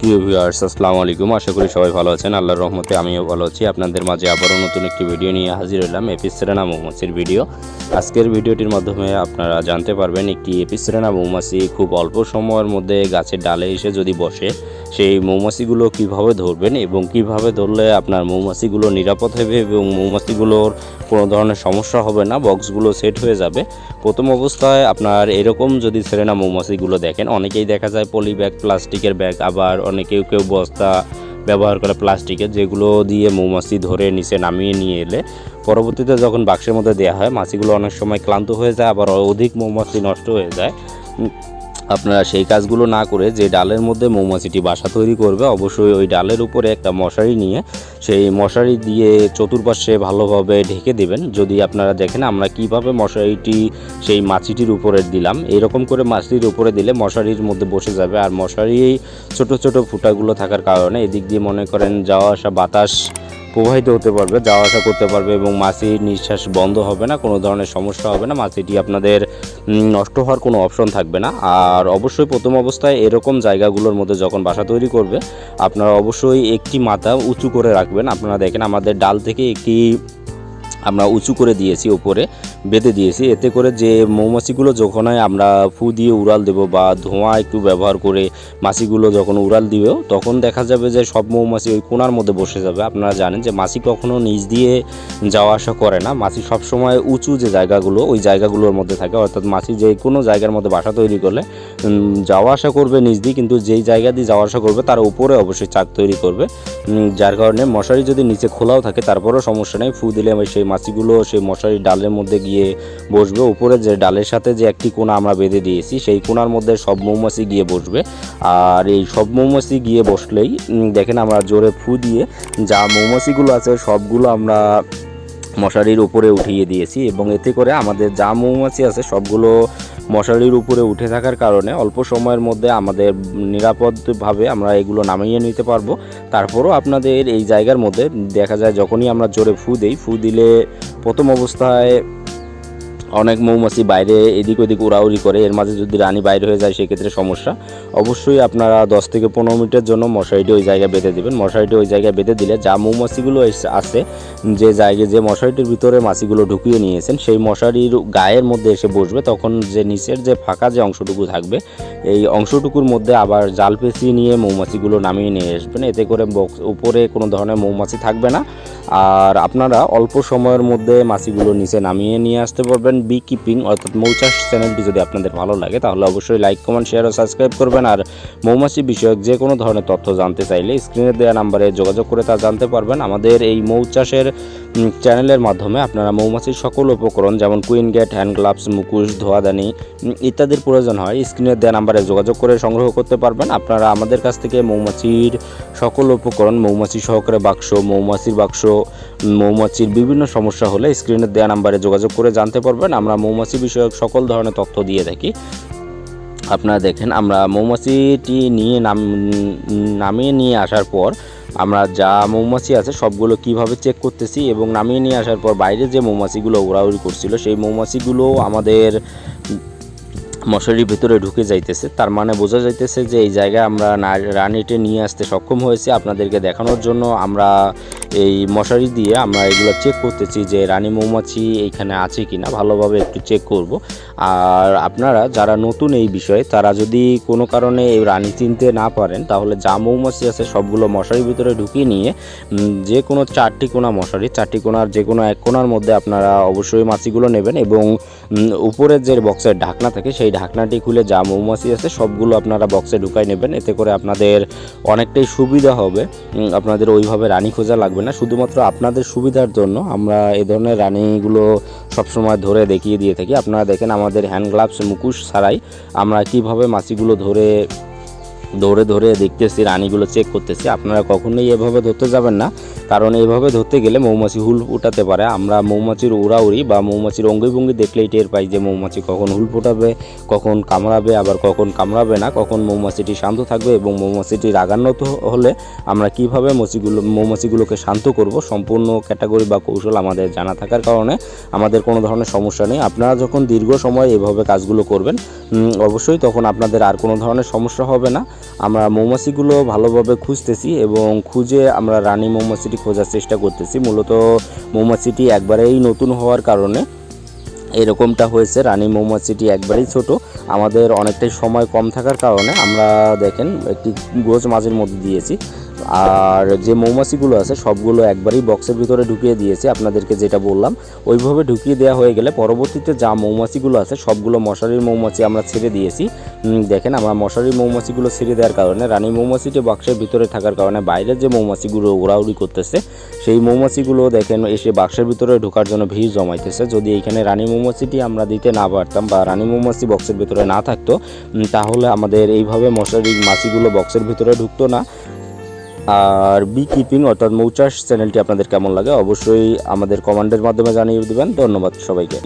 প্রিয় ভিউয়ার্স আসসালামু আলাইকুম। আশা করি সবাই ভালো আছেন। আল্লাহর রহমতে আমিও ভালো আছি। আপনাদের মাঝে আবারও নতুন একটি ভিডিও নিয়ে হাজির হলাম এপিসেরেনা মৌমাছির ভিডিও আজকের ভিডিওটির মাধ্যমে আপনারা জানতে পারবেন একটি এপিসেরেনা মৌমাছি খুব অল্প সময়ের মধ্যে গাছের ডালে এসে যদি বসে, সেই মৌমাছিগুলো কীভাবে ধরবেন এবং কীভাবে ধরলে আপনার মৌমাছিগুলো নিরাপদ হবে এবং মৌমাছিগুলোর কোনো ধরনের সমস্যা হবে না, বক্সগুলো সেট হয়ে যাবে। প্রথম অবস্থায় আপনার এরকম যদি সেরেনা মৌমাছিগুলো দেখেন, অনেকেই দেখা যায় পলি ব্যাগ প্লাস্টিকের ব্যাগ, আবার অনেকেও কেউ বস্তা ব্যবহার করে প্লাস্টিকের, যেগুলো দিয়ে মৌমাছি ধরে নিচে নামিয়ে নিয়ে এলে পরবর্তীতে যখন বাক্সের মধ্যে দেওয়া হয়, মাছিগুলো অনেক সময় ক্লান্ত হয়ে যায়, আবার অধিক মৌমাছি নষ্ট হয়ে যায়। আপনারা সেই কাজগুলো না করে যে ডালের মধ্যে মৌমাছিটি বাসা তৈরি করবে, অবশ্যই ওই ডালের উপরে একটা মশারি নিয়ে সেই মশারি দিয়ে চতুর্পাশে ভালোভাবে ঢেকে দেবেন। যদি আপনারা দেখেন আমরা কীভাবে মশারিটি, সেই মাছিটির উপরে দিলাম, এরকম করে মাছটির উপরে দিলে মশারির মধ্যে বসে যাবে। আর মশারি, ছোট ছোট ফুটাগুলো থাকার কারণে এদিক দিয়ে মনে করেন যাওয়া আসা বাতাস প্রবাহিত হতে পারবে, যাওয়া আসা করতে পারবে এবং মাছির নিঃশ্বাস বন্ধ হবে না, কোনো ধরনের সমস্যা হবে না মাছিটি আপনাদের নষ্ট হওয়ার কোনো অপশন থাকবে না। আর অবশ্যই প্রথম অবস্থায় এরকম জায়গাগুলোর মধ্যে যখন বাসা তৈরি করবে, আপনারা অবশ্যই একটি মাথা উঁচু করে রাখবেন। আপনারা দেখেন আমাদের ডাল থেকে একটি আমরা উঁচু করে দিয়েছি, ওপরে বেঁধে দিয়েছি। এতে করে যে মৌমাছিগুলো যখন হয়, আমরা ফু দিয়ে উড়াল দেব বা ধোঁয়া একটু ব্যবহার করে মাছিগুলো যখন উড়াল দিবেও, তখন দেখা যাবে যে সব মৌমাছি ওই কোণার মধ্যে বসে যাবে। আপনারা জানেন যে মাছি কখনো নিচ দিয়ে যাওয়া আসা করে না। মাছি সবসময় উঁচু যে জায়গাগুলো, ওই জায়গাগুলোর মধ্যে থাকে। অর্থাৎ মাছি যে কোনো জায়গার মধ্যে বাসা তৈরি করলে যাওয়া আসা করবে নিচ দিয়ে, কিন্তু যেই জায়গা দিয়ে যাওয়া আসা করবে, তার উপরে অবশ্যই চাক তৈরি করবে। যার কারণে মশারি যদি নিচে খোলাও থাকে, তারপরেও সমস্যা নেই। ফু দিলে সেই মাছিগুলো সেই মশারির ডালের মধ্যে গিয়ে বসবে। উপরে যে ডালের সাথে যে একটি কোণা আমরা বেঁধে দিয়েছি, সেই কোণার মধ্যে সব মৌমাছি গিয়ে বসবে। আর এই সব মৌমাছি গিয়ে বসলেই দেখেন আমরা জোরে ফু দিয়ে যা মৌমাছিগুলো আছে সবগুলো আমরা মশারির উপরে উঠিয়ে দিয়েছি এবং এতে করে আমাদের যা মৌমাছি আছে সবগুলো মশারির উপরে উঠে থাকার কারণে অল্প সময়ের মধ্যে আমাদের নিরাপদভাবে আমরা এগুলো নামিয়ে নিতে পারব। তারপরও আপনাদের এই জায়গার মধ্যে দেখা যায় যখনই আমরা জোরে ফু দিই, ফু দিলে প্রথম অবস্থায় অনেক মৌমাছি বাইরে এদিক ওদিক উড়াউড়ি করে, এর মাঝে যদি রানী বাইরে হয়ে যায় সেক্ষেত্রে সমস্যা। অবশ্যই আপনারা দশ থেকে পনেরো মিনিটের জন্য মশারিটি ওই জায়গায় বেঁধে দেবেন। মশারিটি ওই জায়গায় বেঁধে দিলে যা মৌমাছিগুলো আছে, যে জায়গায় যে মশারিটির ভিতরে মাছিগুলো ঢুকিয়ে নিয়েছেন, সেই মশারির গায়ের মধ্যে এসে বসবে। তখন যে নিচের যে ফাঁকা যে অংশটুকু থাকবে, এই অংশটুকুর মধ্যে আবার জাল পেঁচিয়ে নিয়ে মৌমাছিগুলো নামিয়ে নিয়ে আসবেন। এতে করে বক্স উপরে কোনো ধরনের মৌমাছি থাকবে না। আর আপনারা অল্প সময়ের মধ্যে মাছিগুলো নিচে নামিয়ে নিয়ে আসতে পারবেন। বি কিপিং অর্থাৎ মৌচাষ চ্যানেলটি যদি আপনাদের ভালো লাগে, তাহলে অবশ্যই লাইক কমেন্ট শেয়ার ও সাবস্ক্রাইব করবেন। আর মৌমাছি বিষয়ক যে কোনো ধরনের তথ্য জানতে চাইলে স্ক্রিনে দেওয়া নাম্বারে যোগাযোগ করে তা জানতে পারবেন। আমাদের এই মৌচাষের চ্যানেলের মাধ্যমে আপনারা মৌমাছির সকল উপকরণ, যেমন কুইন গেট হ্যান্ড গ্লাভস মুখোশ ধোয়াদানি ইত্যাদির প্রয়োজন হয় স্ক্রিনে দেওয়া নাম্বারে যোগাযোগ করে সংগ্রহ করতে পারবেন। আপনারা আমাদের কাছ থেকে মৌমাছির সকল উপকরণ, মৌমাছি সহকারে বাক্স, মৌমাছির বাক্স মৌমাছির বিভিন্ন সমস্যা হলে স্ক্রিনে দেওয়া নাম্বারে যোগাযোগ করে জানতে পারবেন। আমরা মৌমাছি বিষয়ক সকল ধরনের তথ্য দিয়ে থাকি। আপনারা দেখেন, আমরা মৌমাছিটি নিয়ে নাম, নামিয়ে নিয়ে আসার পর আমরা যা মৌমাছি আছে সবগুলো কীভাবে চেক করতেছি এবং নামিয়ে নিয়ে আসার পর বাইরে যে মৌমাছিগুলো উড়াউড়ি করছিল, সেই মৌমাছিগুলো আমাদের মশারির ভিতরে ঢুকে যাইতেছে। তার মানে বোঝা যাইতেছে যে এই জায়গায় আমরা রানীটে নিয়ে আসতে সক্ষম হয়েছি। আপনাদেরকে দেখানোর জন্য আমরা এই মশারি দিয়ে আমরা এগুলো চেক করতেছি যে রানী মৌমাছি এইখানে আছে কি না ভালোভাবে একটু চেক করব। আর আপনারা যারা নতুন এই বিষয়ে, তারা যদি কোনো কারণে এই রানী চিনতে না পারেন, তাহলে যা মৌমাছি আছে সবগুলো মশারির ভিতরে ঢুকিয়ে নিয়ে যে কোনো চারটি কোনা মশারি, চারটি কোনার যে কোনো এক কোনার মধ্যে আপনারা অবশ্যই মাছিগুলো নেবেন এবং উপরের যে বক্সের ঢাকনা থাকে, সেই ঢাকনাটি খুলে যা মৌমাছি আছে সবগুলো আপনারা বক্সে ঢুকাই নেবেন। এতে করে আপনাদের অনেকটাই সুবিধা হবে। আপনাদের ওইভাবে রানী খোঁজা লাগবে না। শুধুমাত্র আপনাদের সুবিধার জন্য আমরা এ ধরনের রানিংগুলো সবসময় ধরে দেখিয়ে দিয়ে থাকি। আপনারা দেখেন আমাদের হ্যান্ড গ্লাভস মুকুশ ছাড়াই আমরা কীভাবে মাছিগুলো ধরে ধরে ধরে দেখতেছি, রানীগুলো চেক করতেছি। আপনারা কখনোই এভাবে ধরতে যাবেন না, কারণ এইভাবে ধরতে গেলে মৌমাছি হুল ফুটাতে পারে। আমরা মৌমাছির উড়াউড়ি বা মৌমাছির অঙ্গিভঙ্গি দেখলেই টের পাই যে মৌমাছি কখন হুল ফোটাবে, কখন কামড়াবে, আবার কখন কামড়াবে না, কখন মৌমাছিটি শান্ত থাকবে এবং মৌমাছিটি রাগান্বিত হলে আমরা কীভাবে মৌচিগুলো মৌমাছিগুলোকে শান্ত করব, সম্পূর্ণ ক্যাটাগরি বা কৌশল আমাদের জানা থাকার কারণে আমাদের কোনো ধরনের সমস্যা নেই। আপনারা যখন দীর্ঘ সময় এভাবে কাজগুলো করবেন অবশ্যই তখন আপনাদের আর কোনো ধরনের সমস্যা হবে না। আমরা মৌমাছিগুলো ভালোভাবে খুঁজতেছি এবং খুঁজে আমরা রানী মৌমাছিটি খোঁজার চেষ্টা করতেছি। মূলত মৌমাছিটি একবারেই নতুন হওয়ার কারণে এরকমটা হয়েছে, রানী মৌমাছিটি একবারেই ছোট। আমাদের অনেকটাই সময় কম থাকার কারণে আমরা দেখেন একটি গোজ মাঝের মধ্যে দিয়েছি। আর যে মৌমাছিগুলো আছে, সবগুলো একবারই বক্সের ভিতরে ঢুকিয়ে দিয়েছি। আপনাদেরকে যেটা বললাম, ওইভাবে ঢুকিয়ে দেওয়া হয়ে গেলে পরবর্তীতে যা মৌমাছিগুলো আছে, সবগুলো মশারির মৌমাছি আমরা ছেড়ে দিয়েছি। দেখেন, আমরা মশারির মৌমাছিগুলো ছেড়ে দেওয়ার কারণে, রানী মৌমাছিটি বাক্সের ভিতরে থাকার কারণে বাইরের যে মৌমাছিগুলো উড়াউড়ি করতেছে, সেই মৌমাছিগুলো দেখেন, এসে বাক্সের ভিতরে ঢোকার জন্য ভিড় জমাইতেছে। যদি এইখানে রানী মৌমাছিটি আমরা দিতে না পারতাম বা রানী মৌমাছি বক্সের ভিতরে না থাকতো তাহলে আমাদের এইভাবে মশারির মাছিগুলো বক্সের ভিতরে ঢুকতো না। আর বি কিপিং অর্থাৎ মৌচাষ চ্যানেলটি আপনাদের কেমন লাগে অবশ্যই আমাদের কমান্ডের মাধ্যমে জানিয়ে দেবেন। ধন্যবাদ সবাইকে।